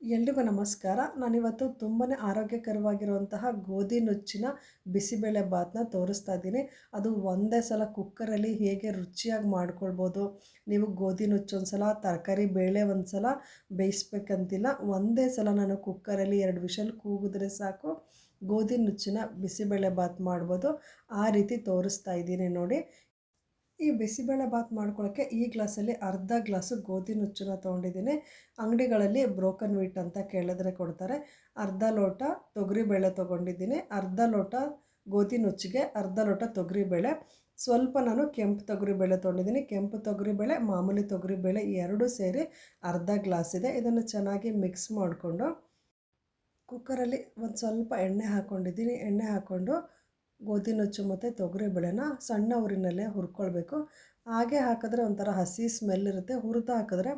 ಎಲ್ರಿಗೂ ನಮಸ್ಕಾರ. ನಾನಿವತ್ತು ತುಂಬಾ ಆರೋಗ್ಯಕರವಾಗಿರುವಂತಹ ಗೋಧಿ ನುಚ್ಚಿನ ಬಿಸಿಬೇಳೆ ಭಾತನ್ನ ತೋರಿಸ್ತಾ ಇದ್ದೀನಿ. ಅದು ಒಂದೇ ಸಲ ಕುಕ್ಕರಲ್ಲಿ ಹೇಗೆ ರುಚಿಯಾಗಿ ಮಾಡ್ಕೊಳ್ಬೋದು, ನೀವು ಗೋಧಿ ನುಚ್ಚು ಒಂದು ಸಲ ತರಕಾರಿ ಬೇಳೆ ಒಂದು ಸಲ ಬೇಯಿಸ್ಬೇಕಂತಿಲ್ಲ. ಒಂದೇ ಸಲ ನಾನು ಕುಕ್ಕರಲ್ಲಿ ಎರಡು ವಿಷಲ್ ಕೂಗಿದ್ರೆ ಸಾಕು. ಗೋಧಿ ನುಚ್ಚಿನ ಬಿಸಿಬೇಳೆ ಬಾತ್ ಮಾಡ್ಬೋದು. ಆ ರೀತಿ ತೋರಿಸ್ತಾ ಇದ್ದೀನಿ ನೋಡಿ. ಈ ಬಿಸಿಬೇಳೆ ಬಾತ್ ಮಾಡ್ಕೊಳ್ಳೋಕ್ಕೆ ಈ ಗ್ಲಾಸಲ್ಲಿ ಅರ್ಧ ಗ್ಲಾಸು ಗೋಧಿ ನುಚ್ಚನ್ನ ತೊಗೊಂಡಿದ್ದೀನಿ. ಅಂಗಡಿಗಳಲ್ಲಿ ಬ್ರೋಕನ್ ವೀಟ್ ಅಂತ ಕೇಳಿದ್ರೆ ಕೊಡ್ತಾರೆ. ಅರ್ಧ ಲೋಟ ತೊಗರಿಬೇಳೆ ತೊಗೊಂಡಿದ್ದೀನಿ. ಅರ್ಧ ಲೋಟ ಗೋಧಿ ನುಚ್ಚಿಗೆ, ಅರ್ಧ ಲೋಟ ತೊಗರಿಬೇಳೆ. ಸ್ವಲ್ಪ ನಾನು ಕೆಂಪು ತೊಗರಿಬೇಳೆ ತೊಗೊಂಡಿದ್ದೀನಿ. ಕೆಂಪು ತೊಗರಿಬೇಳೆ, ಮಾಮೂಲಿ ತೊಗರಿಬೇಳೆ ಎರಡೂ ಸೇರಿ ಅರ್ಧ ಗ್ಲಾಸ್ ಇದೆ. ಇದನ್ನು ಚೆನ್ನಾಗಿ ಮಿಕ್ಸ್ ಮಾಡಿಕೊಂಡು ಕುಕ್ಕರಲ್ಲಿ ಒಂದು ಸ್ವಲ್ಪ ಎಣ್ಣೆ ಹಾಕ್ಕೊಂಡಿದ್ದೀನಿ ಎಣ್ಣೆ ಹಾಕ್ಕೊಂಡು ಗೋಧಿ ನುಚ್ಚು ಮತ್ತು ತೊಗರಿಬೇಳೆನ ಸಣ್ಣ ಊರಿನಲ್ಲೇ ಹುರ್ಕೊಳ್ಬೇಕು. ಹಾಗೆ ಹಾಕಿದ್ರೆ ಒಂಥರ ಹಸಿ ಸ್ಮೆಲ್ ಇರುತ್ತೆ. ಹುರಿದು ಹಾಕಿದ್ರೆ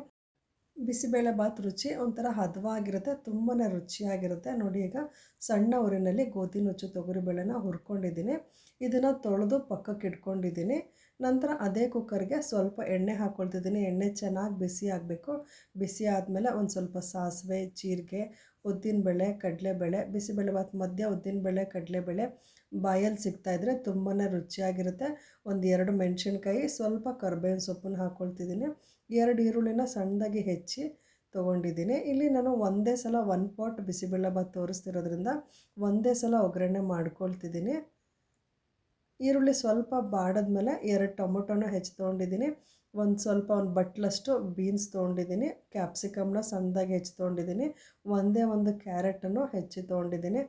ಬಿಸಿಬೇಳೆ ಬಾತ್ ರುಚಿ ಒಂಥರ ಹದವಾಗಿರುತ್ತೆ ತುಂಬಾ ರುಚಿಯಾಗಿರುತ್ತೆ. ನೋಡಿ ಈಗ ಸಣ್ಣ ಊರಿನಲ್ಲಿ ಗೋಧಿ ನುಚ್ಚು ತೊಗರಿಬೇಳೆನ ಹುರ್ಕೊಂಡಿದ್ದೀನಿ. ಇದನ್ನು ತೊಳೆದು ಪಕ್ಕಕ್ಕೆ ಇಟ್ಕೊಂಡಿದ್ದೀನಿ. ನಂತರ ಅದೇ ಕುಕ್ಕರ್ಗೆ ಸ್ವಲ್ಪ ಎಣ್ಣೆ ಹಾಕ್ಕೊಳ್ತಿದ್ದೀನಿ ಎಣ್ಣೆ ಚೆನ್ನಾಗಿ ಬಿಸಿ ಆಗಬೇಕು. ಬಿಸಿ ಆದಮೇಲೆ ಒಂದು ಸ್ವಲ್ಪ ಸಾಸಿವೆ, ಜೀರಿಗೆ, ಉದ್ದಿನಬೇಳೆ, ಕಡಲೆಬೇಳೆ ಬಿಸಿಬೇಳೆಬಾತ್ ಮಧ್ಯ ಉದ್ದಿನಬೇಳೆ, ಕಡಲೆಬೇಳೆ ಬಾಯಲ್ಲಿ ಸಿಗ್ತಾಯಿದ್ರೆ ತುಂಬಾ ರುಚಿಯಾಗಿರುತ್ತೆ. ಒಂದು ಎರಡು ಮೆಣಸಿನ್ಕಾಯಿ, ಸ್ವಲ್ಪ ಕರ್ಬೇವಿನ ಸೊಪ್ಪನ್ನು ಹಾಕ್ಕೊಳ್ತಿದ್ದೀನಿ ಎರಡು ಈರುಳ್ಳಿನ ಸಣ್ಣದಾಗಿ ಹೆಚ್ಚಿ ತೊಗೊಂಡಿದ್ದೀನಿ. ಇಲ್ಲಿ ನಾನು ಒಂದೇ ಸಲ ಒನ್ ಪಾಟ್ ಬಿಸಿಬೇಳೆಬಾತ್ ತೋರಿಸ್ತಿರೋದ್ರಿಂದ ಒಂದೇ ಸಲ ಒಗ್ಗರಣೆ ಮಾಡ್ಕೊಳ್ತಿದ್ದೀನಿ. ಈರುಳ್ಳಿ ಸ್ವಲ್ಪ ಬಾಡಿದ್ಮೇಲೆ ಎರಡು ಟೊಮೊಟೊನ ಹೆಚ್ಚು ತೊಗೊಂಡಿದ್ದೀನಿ. ಒಂದು ಸ್ವಲ್ಪ ಒಂದು ಬಟ್ಲಷ್ಟು ಬೀನ್ಸ್ ತೊಗೊಂಡಿದ್ದೀನಿ. ಕ್ಯಾಪ್ಸಿಕಮ್ನ ಸಣ್ಣದಾಗಿ ಹೆಚ್ಚಿ ತೊಗೊಂಡಿದ್ದೀನಿ. ಒಂದೇ ಒಂದು ಕ್ಯಾರೆಟನ್ನು ಹೆಚ್ಚಿ ತೊಗೊಂಡಿದ್ದೀನಿ.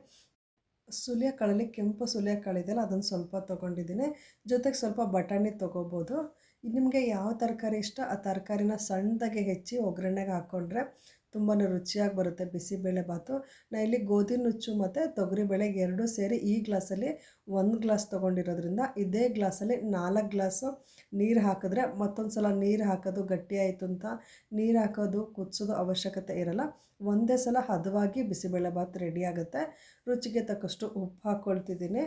ಸುಲಿಯ ಕಾಳಲ್ಲಿ ಕೆಂಪು ಸುಲಿಯ ಕಾಳಿದೆಯಲ್ಲ, ಅದನ್ನು ಸ್ವಲ್ಪ ತೊಗೊಂಡಿದ್ದೀನಿ. ಜೊತೆಗೆ ಸ್ವಲ್ಪ ಬಟಾಣಿ ತೊಗೋಬೋದು. ನಿಮಗೆ ಯಾವ ತರಕಾರಿ ಇಷ್ಟ? ಆ ತರಕಾರಿನ ಸಣ್ಣದಾಗಿ ಹೆಚ್ಚಿ ಒಗ್ಗರಣೆಗೆ ಹಾಕ್ಕೊಂಡ್ರೆ ತುಂಬಾ ರುಚಿಯಾಗಿ ಬರುತ್ತೆ. ಬಿಸಿಬೇಳೆ ಬಾತು. ನಾನು ಇಲ್ಲಿ ಗೋಧಿ ನುಚ್ಚು ಮತ್ತು ತೊಗರಿಬೇಳೆ ಎರಡೂ ಸೇರಿ ಈ ಗ್ಲಾಸಲ್ಲಿ ಒಂದು ಗ್ಲಾಸ್ ತೊಗೊಂಡಿರೋದ್ರಿಂದ ಇದೇ ಗ್ಲಾಸಲ್ಲಿ ನಾಲ್ಕು ಗ್ಲಾಸು ನೀರು ಹಾಕಿದ್ರೆ ಮತ್ತೊಂದು ಸಲ ನೀರು ಹಾಕೋದು ಗಟ್ಟಿ ಆಯಿತು ಅಂತ. ನೀರು ಹಾಕೋದು, ಕುದಿಸೋದು ಅವಶ್ಯಕತೆ ಇರಲ್ಲ. ಒಂದೇ ಸಲ ಹದವಾಗಿ ಬಿಸಿಬೇಳೆ ಬಾತ್ ರೆಡಿ ರುಚಿಗೆ ತಕ್ಕಷ್ಟು ಉಪ್ಪು ಹಾಕ್ಕೊಳ್ತಿದ್ದೀನಿ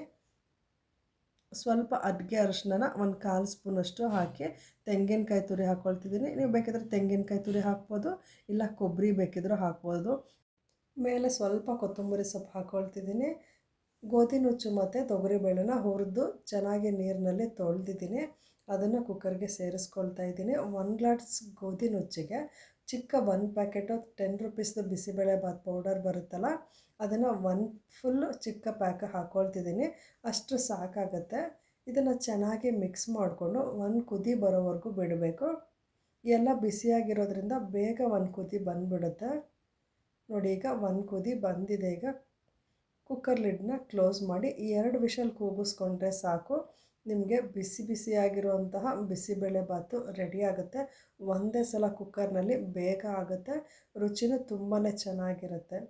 ಸ್ವಲ್ಪ ಅಡುಗೆ ಅರಿಶಿನ ಒಂದು ಕಾಲು ಸ್ಪೂನಷ್ಟು ಹಾಕಿ ತೆಂಗಿನಕಾಯಿ ತುರಿ ಹಾಕ್ಕೊಳ್ತಿದ್ದೀನಿ ನೀವು ಬೇಕಿದ್ರೆ ತೆಂಗಿನಕಾಯಿ ತುರಿ ಹಾಕ್ಬೋದು, ಇಲ್ಲ ಕೊಬ್ಬರಿ ಬೇಕಿದ್ರೂ ಹಾಕ್ಬೋದು. ಮೇಲೆ ಸ್ವಲ್ಪ ಕೊತ್ತಂಬರಿ ಸೊಪ್ಪು ಹಾಕ್ಕೊಳ್ತಿದ್ದೀನಿ ಗೋಧಿ ನುಚ್ಚು ಮತ್ತು ತೊಗರಿಬೇಳೆನ ಹುರಿದು ಚೆನ್ನಾಗಿ ನೀರಿನಲ್ಲಿ ತೊಳೆದಿದ್ದೀನಿ. ಅದನ್ನು ಕುಕ್ಕರ್ಗೆ ಸೇರಿಸ್ಕೊಳ್ತಾ ಇದ್ದೀನಿ. ಒನ್ ಗ್ಲಾಸ್ ಗೋಧಿ ನುಚ್ಚಿಗೆ ಚಿಕ್ಕ ಒಂದು ಪ್ಯಾಕೆಟು ಟೆನ್ ರುಪೀಸ್ದು ಬಿಸಿಬೇಳೆ ಬಾತ್ ಪೌಡರ್ ಬರುತ್ತಲ್ಲ ಅದನ್ನು ಒಂದು ಫುಲ್ಲು ಚಿಕ್ಕ ಪ್ಯಾಕ್ ಹಾಕ್ಕೊಳ್ತಿದ್ದೀನಿ ಅಷ್ಟು ಸಾಕಾಗುತ್ತೆ. ಇದನ್ನು ಚೆನ್ನಾಗಿ ಮಿಕ್ಸ್ ಮಾಡಿಕೊಂಡು ಒಂದು ಕುದಿ ಬರೋವರೆಗೂ ಬಿಡಬೇಕು. ಎಲ್ಲ ಬಿಸಿಯಾಗಿರೋದ್ರಿಂದ ಬೇಗ ಒಂದು ಕುದಿ ಬಂದುಬಿಡುತ್ತೆ. ನೋಡಿ ಈಗ ಒಂದು ಕುದಿ ಬಂದಿದೆ ಈಗ. ಕುಕ್ಕರ್ ಲಿಡ್ನ ಕ್ಲೋಸ್ ಮಾಡಿ ಈ ಎರಡು ವಿಷಲ್ ಕೂಗಿಸ್ಕೊಂಡ್ರೆ ಸಾಕು. ನಿಮಗೆ ಬಿಸಿ ಬಿಸಿಯಾಗಿರುವಂತಹ ಬಿಸಿಬೇಳೆ ಬಾತು ರೆಡಿ ಆಗುತ್ತೆ. ಒಂದೇ ಸಲ ಕುಕ್ಕರ್ನಲ್ಲಿ ಬೇಗ ಆಗುತ್ತೆ. ರುಚಿನೂ ತುಂಬಾ ಚೆನ್ನಾಗಿರುತ್ತೆ.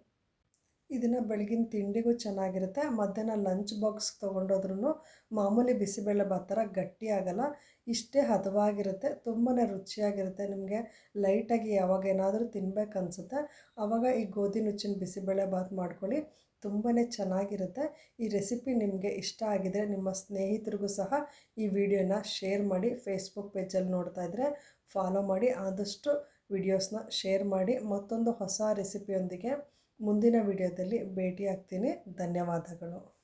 ಇದನ್ನು ಬೆಳಗಿನ ತಿಂಡಿಗೂ ಚೆನ್ನಾಗಿರುತ್ತೆ. ಮಧ್ಯಾಹ್ನ ಲಂಚ್ ಬಾಕ್ಸ್ ತೊಗೊಂಡೋದ್ರೂ ಮಾಮೂಲಿ ಬಿಸಿಬೇಳೆ ಬಾತ್ ಥರ ಗಟ್ಟಿ ಆಗೋಲ್ಲ, ಇಷ್ಟೇ ಹದವಾಗಿರುತ್ತೆ. ತುಂಬಾ ರುಚಿಯಾಗಿರುತ್ತೆ ನಿಮಗೆ. ಲೈಟಾಗಿ ಯಾವಾಗ ಏನಾದರೂ ತಿನ್ಬೇಕನ್ಸುತ್ತೆ ಆವಾಗ ಈ ಗೋಧಿ ನುಚ್ಚಿನ ಬಿಸಿಬೇಳೆ ಬಾತ್ ಮಾಡ್ಕೊಳ್ಳಿ. ತುಂಬಾ ಚೆನ್ನಾಗಿರುತ್ತೆ. ಈ ರೆಸಿಪಿ ನಿಮಗೆ ಇಷ್ಟ ಆಗಿದರೆ ನಿಮ್ಮ ಸ್ನೇಹಿತರಿಗೂ ಸಹ ಈ ವಿಡಿಯೋನ ಶೇರ್ ಮಾಡಿ ಫೇಸ್ಬುಕ್ ಪೇಜಲ್ಲಿ ನೋಡ್ತಾ ಇದ್ದರೆ ಫಾಲೋ ಮಾಡಿ, ಆದಷ್ಟು ವಿಡಿಯೋಸ್ನ ಶೇರ್ ಮಾಡಿ. ಮತ್ತೊಂದು ಹೊಸ ರೆಸಿಪಿಯೊಂದಿಗೆ ಮುಂದಿನ ವಿಡಿಯೋದಲ್ಲಿ ಭೇಟಿ ಆಗ್ತೀನಿ ಧನ್ಯವಾದಗಳು.